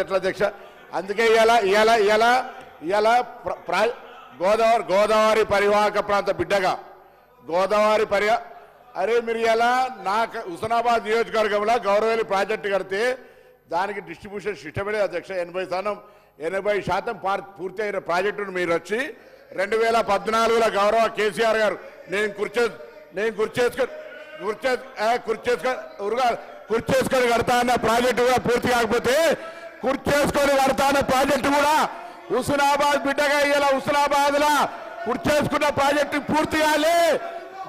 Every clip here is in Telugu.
మాట్లాడితే ఎట్లా అధ్యక్ష? అందుకే ఇవాళ ఇవాళ ఇవాళ ఇవాళ ప్ర- ప్రా- గోదావరి గోదావరి పరివాహక ప్రాంత బిడ్డగా. గోదావరి పరివా అరే మీరు ఇలా నాకు హుసనాబాద్ నియోజకవర్గంలో గౌరవేలి ప్రాజెక్టు కడితే దానికి డిస్ట్రిబ్యూషన్ సిస్టమే అధ్యక్ష. ఎనభై శాతం ఎనభై శాతం పూర్తి అయిన ప్రాజెక్టును మీరు వచ్చి రెండు వేల పద్నాలుగులో గౌరవ కేసీఆర్ గారు నేను కుర్చే నేను కుర్చేసుకొని కుర్చే ఏ, కుర్చేసుకొని ఉరుగా కుర్చేసుకొని కడతా అన్న ప్రాజెక్టు కూడా పూర్తి కాకపోతే కుర్చేసుకొని కడతా ప్రాజెక్టు కూడా హుస్నాబాద్ బిడ్డగా ఇలా హుస్నాబాద్ లా కుర్చేసుకున్న ప్రాజెక్టు పూర్తి కాలి.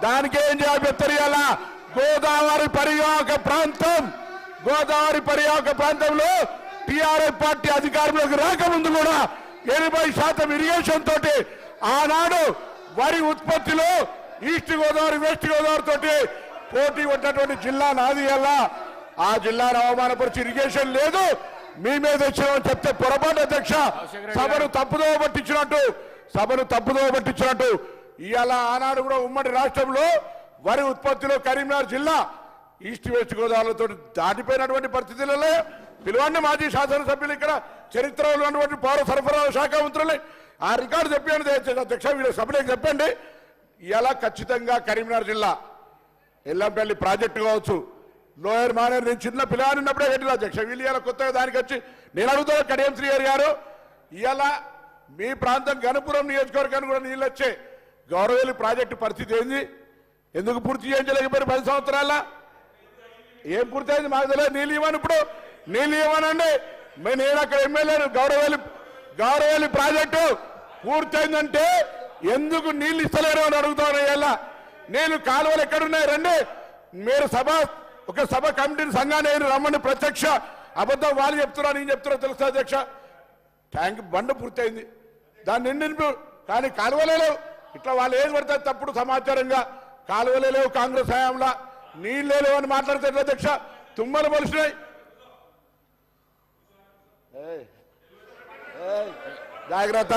దానికి ఏం చేయాలి బెత్తరియాల గోదావరి పరివాహక ప్రాంతం. గోదావరి పరివాహక ప్రాంతంలో టిఆర్ఎస్ పార్టీ అధికారంలోకి రాకముందు కూడా ఎనభై శాతం ఇరిగేషన్ తోటి ఆనాడు వరి ఉత్పత్తిలో ఈస్ట్ గోదావరి వెస్ట్ గోదావరి తోటి పోటీ ఉన్నటువంటి జిల్లా నాది ఆ జిల్లాను అవమానపరిచి ఇరిగేషన్ లేదు. మీ మీద వచ్చినామని చెప్తే పొరపాటు అధ్యక్ష. సభను తప్పుదోవ పట్టించినట్టు సభను తప్పుదోవ పట్టించినట్టు. ఇవాళ ఆనాడు కూడా ఉమ్మడి రాష్ట్రంలో వరి ఉత్పత్తిలో కరీంనగర్ జిల్లా ఈస్ట్ వెస్ట్ గోదావరితో దాటిపోయినటువంటి పరిస్థితులలో పిలవండి మాజీ శాసనసభ్యులు ఇక్కడ చరిత్రలో ఉన్నటువంటి పౌర సరఫరాల శాఖ మంత్రులు. ఆ రికార్డు చెప్పండి దయచేసి అధ్యక్ష వీళ్ళ సభలోకి చెప్పండి. ఇలా ఖచ్చితంగా కరీంనగర్ జిల్లా ఎల్లంపల్లి ప్రాజెక్టు కావచ్చు లోయర్ మానేరు నేను చిన్న పిల్లగాని ఉన్నప్పుడే కట్టిన అధ్యక్ష వీళ్ళు కొత్తగా దానికి వచ్చి నేను అడుగుతాను కడియం శ్రీహరి గారు. ఇవాళ మీ ప్రాంతం గణపురం నియోజకవర్గానికి కూడా నీళ్ళు వచ్చే గౌరవేలు ప్రాజెక్టు పరిస్థితి ఏంది? ఎందుకు పూర్తి చేయించలేకపోయారు పది సంవత్సరాల ఏం పూర్తయింది మాకు తెలియదు. నీళ్ళు ఇవ్వను ఇప్పుడు. నీళ్ళు ఇవ్వనండి. నేను అక్కడ ఎమ్మెల్యేను. గౌరవేలు గౌరవేలు ప్రాజెక్టు పూర్తయిందంటే ఎందుకు నీళ్ళు ఇస్తలేరు అని అడుగుతాను ఇలా నేను కాలువలు ఎక్కడున్నాయి? రండి. మీరు సభ ఒక సభ కమిటీని సంఘాన్ని రమ్మని ప్రత్యక్ష అబద్ధం వాళ్ళు చెప్తున్నా నేను చెప్తున్నా తెలుసు అధ్యక్ష. ట్యాంక్ బండ పూర్తయింది. దాన్ని నిండిపి కానీ కాలువలేవు ఇట్లా వాళ్ళు ఏది పడితే తప్పుడు సమాచారంగా కాలువలేవు కాంగ్రెస్ హయాంలో. నీళ్ళు లేవు అని మాట్లాడితే అధ్యక్ష? తుమ్మలు మొలిసినాయి జాగ్రత్త.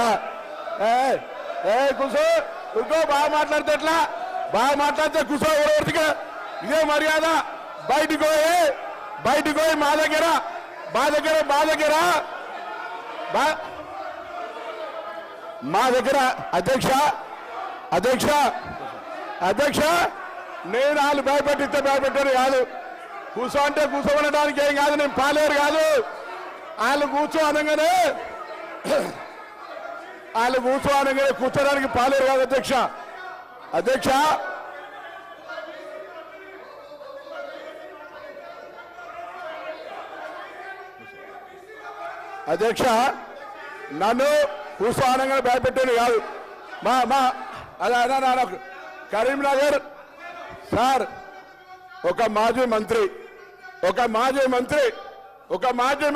ఏ కుసో కూసో బాగా మాట్లాడితే ఎట్లా? బాగా మాట్లాడితే కుసో ఎవరికి ఇదే మర్యాద. బయటకు పోయి బయటకు పోయి మా దగ్గర మా దగ్గర మా దగ్గర బా- మా దగ్గర అధ్యక్ష అధ్యక్ష అధ్యక్ష నేను వాళ్ళు భయపెట్టిస్తే భయపెట్టారు కాదు. కూర్చో అంటే కూర్చోబడడానికి ఏం కాదు నేను పాలేరు కాదు. వాళ్ళు కూర్చో అనగానే వాళ్ళు కూర్చో అనగానే కూర్చోడానికి పాలేరు కాదు అధ్యక్ష. అధ్యక్ష అధ్యక్ష నన్ను కూర్చోనంగా భయపెట్టాను కాదు. మా మా నాన్న కరీంనగర్ సార్ ఒక మాజీ మంత్రి ఒక మాజీ మంత్రి ఒక మాజీ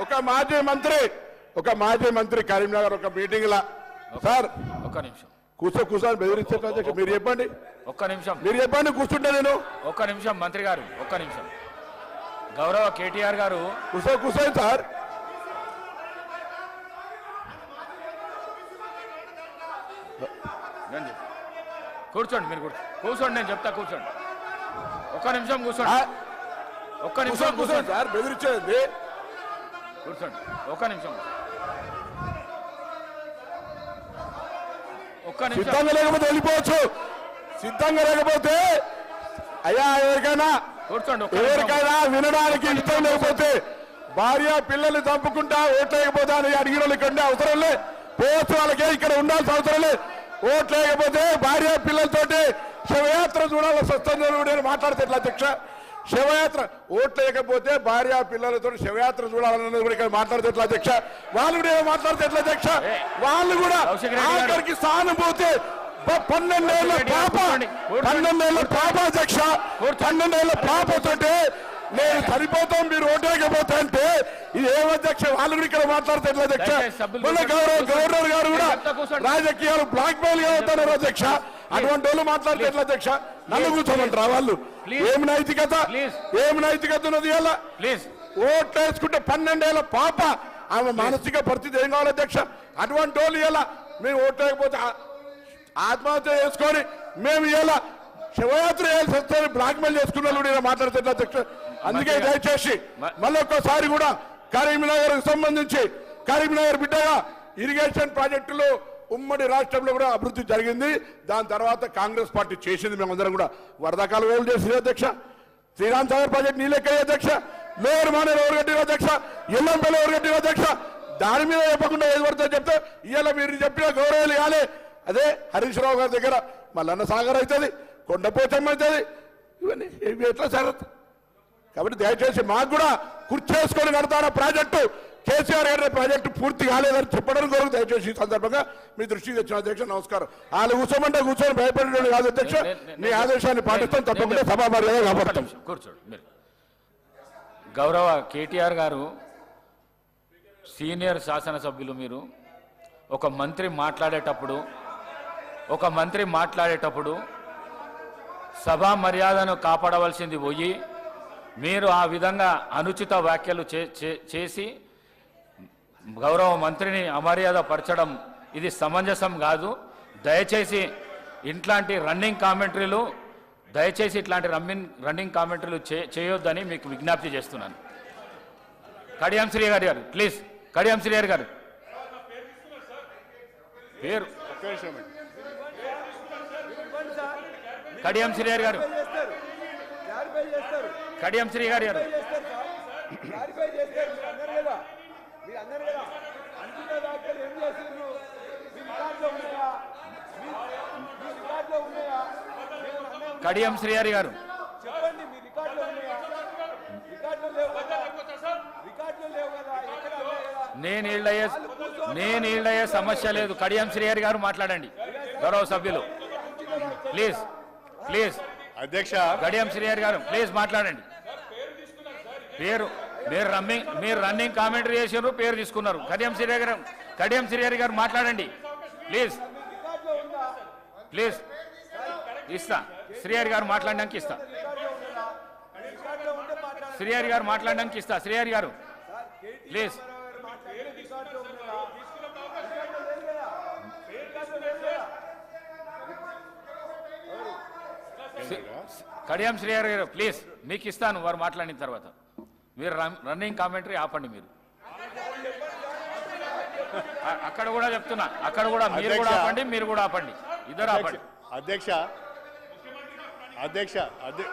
ఒక మాజీ మంత్రి ఒక మాజీ మంత్రి కరీంనగర్ ఒక మీటింగ్ లా. సార్ ఒక్క నిమిషం. కూర్చో కూర్చొని బెదిరించే మీరు చెప్పండి. ఒక్క నిమిషం. మీరు చెప్పండి కూర్చుంటే నేను. ఒక్క నిమిషం మంత్రి గారు ఒక్క నిమిషం. గౌరవ కేటీఆర్ గారు కూర్చో కూర్చోండి సార్ రండి. కూర్చోండి మీరు కూర్చో కూర్చోండి నేను చెప్తా కూర్చోండి. ఒక్క నిమిషం కూర్చోండి. ఒక్క నిమిషం కూర్చోండి సార్ బెదిరించేది కూర్చోండి ఒక్క నిమిషం ఒక్క నిమిషం. సిద్ధంగా లేకపోతే వెళ్ళిపోవచ్చు. సిద్ధంగా లేకపోతే అయ్యా ఎవరికైనా కూర్చోండి. ఎవరికైనా వినడానికి ఇష్టం లేకపోతే భార్య పిల్లల్ని చంపుకుంటా ఓట్లేకపోతే అని అడిగిన వాళ్ళు ఇక్కడ ఉండే అవసరం లే. పోవచ్చు వాళ్ళకే ఇక్కడ ఉండాల్సిన అవసరం లే ఓట్లేకపోతే భార్య పిల్లలతోటి శవయాత్ర చూడాల్సి వస్తుంది నేను మాట్లాడితే ఎట్లా అధ్యక్ష? శవయాత్ర ఓట్లేకపోతే భార్య పిల్లలతో శవయాత్ర చూడాలన్నది కూడా ఇక్కడ మాట్లాడితే ఎట్లా అధ్యక్ష? వాళ్ళు కూడా మాట్లాడితే ఎట్లా అధ్యక్ష? వాళ్ళు కూడా. ఆఖరికి సానుభూతి. పన్నెండేళ్ళ పాప. పన్నెండేళ్ళ పాప అధ్యక్ష. పన్నెండేళ్ళ పాపతోటి నేను చనిపోతాం మీరు ఓటేయకపోతే అంటే ఇది ఏం అధ్యక్ష? వాళ్ళు కూడా ఇక్కడ మాట్లాడితే ఎట్లా అధ్యక్ష మొన్న. గౌరవ గవర్నర్ గారు కూడా. రాజకీయాలు బ్లాక్ మెయిల్గా అవుతున్నారు అధ్యక్ష. అటువంటి వాళ్ళు మాట్లాడితే ఎట్లా అధ్యక్ష. నన్ను కూర్చోమంటారా వాళ్ళు? Please. ఏం నైతికత. ఏం నైతికత ఉన్నది ఇలా ప్లీజ్ ఓట్లు వేసుకుంటే పన్నెండేళ్ళ పాప. ఆమె మానసిక పరిస్థితి ఏం కావాలి అధ్యక్ష? అటువంటి వాళ్ళు ఇలా మేము ఓట్లు ఆత్మహత్య చేసుకొని మేము ఇలా శివయాత్ర చేయాల్సి వస్తే బ్లాక్ మెయిల్ చేసుకున్న వాళ్ళు మాట్లాడుతున్నారు అధ్యక్ష. అందుకే. దయచేసి మ- మళ్ళీ ఒక్కసారి కూడా కరీంనగర్ సంబంధించి కరీంనగర్ బిడ్డగా ఇరిగేషన్ ప్రాజెక్టులు ఉమ్మడి రాష్ట్రంలో కూడా అభివృద్ధి జరిగింది. దాని తర్వాత కాంగ్రెస్ పార్టీ చేసింది మేమందరం కూడా. వరదకాలు వేలు చేసింది అధ్యక్ష. శ్రీరామ్ సాగర్ ప్రాజెక్ట్ నీళ్ళెక్కాయి అధ్యక్ష. మేయర్ మానేరు ఎవరు కట్టిన అధ్యక్ష. ఎల్లంపల్లి ఎవరు కట్టిన అధ్యక్ష. దాని మీద చెప్పకుండా ఏది పడుతుందో చెప్తే ఇవాళ మీరు చెప్పిన గౌరవాలు ఇవ్వాలి అదే హరీష్ రావు గారి దగ్గర మల్లన్న సాగర్ అవుతుంది కొండపోచమ్మ అవుతుంది. ఇవన్నీ ఇవి ఎట్లా జరుగుతుంది కాబట్టి దయచేసి మాకు కూడా కుర్చేసుకొని కడతాన ప్రాజెక్టు? కేసీఆర్ గారి ప్రాజెక్టు పూర్తి కాలేదని చెప్పడం కొరకు దయచేసి ఈ సందర్భంగా మీ దృష్టికి వచ్చిన అధ్యక్ష నమస్కారం. వాళ్ళు కూర్చోమంటే కూర్చొని భయపడేటువంటి కాదు అధ్యక్ష. నే- ఆదేశాన్ని పాటిస్తాం తప్పకుండా సభా మర్యాద ఒక్క కాపాడతాం నిమిషం, కూర్చోండి మీరు. గౌరవ కేటీఆర్ గారు సీనియర్ శాసనసభ్యులు మీరు ఒక మంత్రి మాట్లాడేటప్పుడు ఒక మంత్రి మాట్లాడేటప్పుడు సభా మర్యాదను కాపాడవలసింది పోయి మీరు ఆ విధంగా అనుచిత వ్యాఖ్యలు చే- చే- చేసి గౌరవ మంత్రిని అమర్యాద పరచడం ఇది సమంజసం కాదు. దయచేసి ఇట్లాంటి రన్నింగ్ కామెంటరీలు దయచేసి ఇట్లాంటి రన్నింగ్ రన్నింగ్ కామెంటరీలు చే చేయొద్దని మీకు విజ్ఞప్తి చేస్తున్నాను. కడియం శ్రీ గారు గారు ప్లీజ్. కడియం శ్రీ గారు. పేరు. కడియం శ్రీ గారు. కడియం శ్రీ గారి కడియం శ్రీ గారి నేను ఈళ్ళయ్యే నేను ఈళ్ళయ్యే సమస్య లేదు. కడియం శ్రీహరి గారు మాట్లాడండి. గౌరవ సభ్యులు. ప్లీజ్. ప్లీజ్. అధ్యక్ష. గడియం శ్రీహరి గారు ప్లీజ్ మాట్లాడండి. పేరు మీరు రన్నింగ్ మీరు రన్నింగ్ కామెంటరీ చేసారు పేరు తీసుకున్నారు. కడియం శ్రీహరి గారు కడియం శ్రీహరి గారు మాట్లాడండి. ప్లీజ్. ప్లీజ్. ఇస్తా. శ్రీహరి గారు మాట్లాడడానికి ఇస్తా. శ్రీహరి గారు మాట్లాడడానికి ఇస్తా. శ్రీహరి గారు. ప్లీజ్. కడియం శ్రీహరి గారు ప్లీజ్ మీకు ఇస్తాను వారు మాట్లాడిన తర్వాత. మీరు రన్- రన్నింగ్ కామెంటరీ ఆపండి మీరు. అక్కడ కూడా చెప్తున్నా అక్కడ కూడా మీరు కూడా. ఆపండి మీరు కూడా ఆపండి. ఇద్దరు ఆపండి. అధ్యక్ష అధ్యక్ష అధ్య-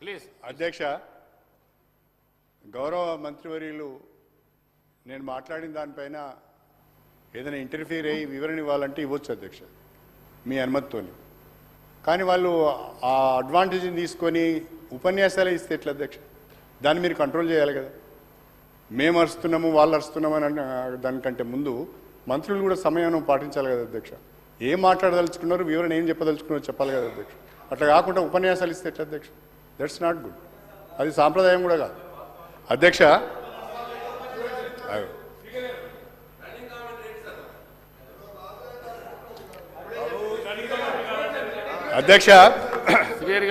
ప్లీజ్ అధ్యక్ష గౌరవ మంత్రివర్యులు నేను మాట్లాడిన దానిపైన ఏదైనా ఇంటర్ఫీర్ అయ్యి వివరణ ఇవ్వాలంటే ఇవ్వచ్చు అధ్యక్ష. మీ అనుమతితోని. కానీ వాళ్ళు ఆ అడ్వాంటేజ్ని తీసుకొని ఉపన్యాసాలు ఇస్తే ఎట్లా అధ్యక్ష? దాన్ని మీరు కంట్రోల్ చేయాలి కదా. మేము అరుస్తున్నాము వాళ్ళు అరుస్తున్నాము అని దానికంటే ముందు మంత్రులు కూడా సమయం పాటించాలి కదా అధ్యక్ష. ఏం మాట్లాడదలుచుకున్నారు వివరణ ఏం చెప్పదలుచుకున్నారో చెప్పాలి కదా అధ్యక్ష. అట్లా కాకుండా ఉపన్యాసాలు ఇస్తే ఎట్లా అధ్యక్ష? దట్స్ నాట్ గుడ్ అది సాంప్రదాయం కూడా కాదు. అధ్యక్ష అయ్యో. అధ్యక్ష.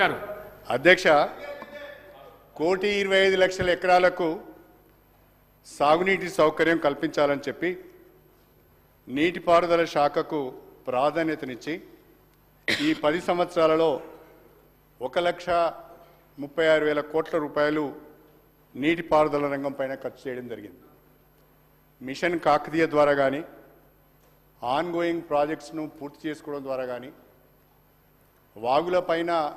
గారు. అధ్యక్ష కోటి ఇరవై ఐదు లక్షల ఎకరాలకు సాగునీటి సౌకర్యం కల్పించాలని చెప్పి నీటిపారుదల శాఖకు ప్రాధాన్యతనిచ్చి ఈ పది సంవత్సరాలలో ఒక లక్ష ముప్పై ఆరు వేల కోట్ల రూపాయలు నీటిపారుదల రంగం పైన ఖర్చు చేయడం జరిగింది. మిషన్ కాకతీయ ద్వారా కానీ ఆన్ గోయింగ్ ప్రాజెక్ట్స్ను పూర్తి చేసుకోవడం ద్వారా కానీ వాగుల పైన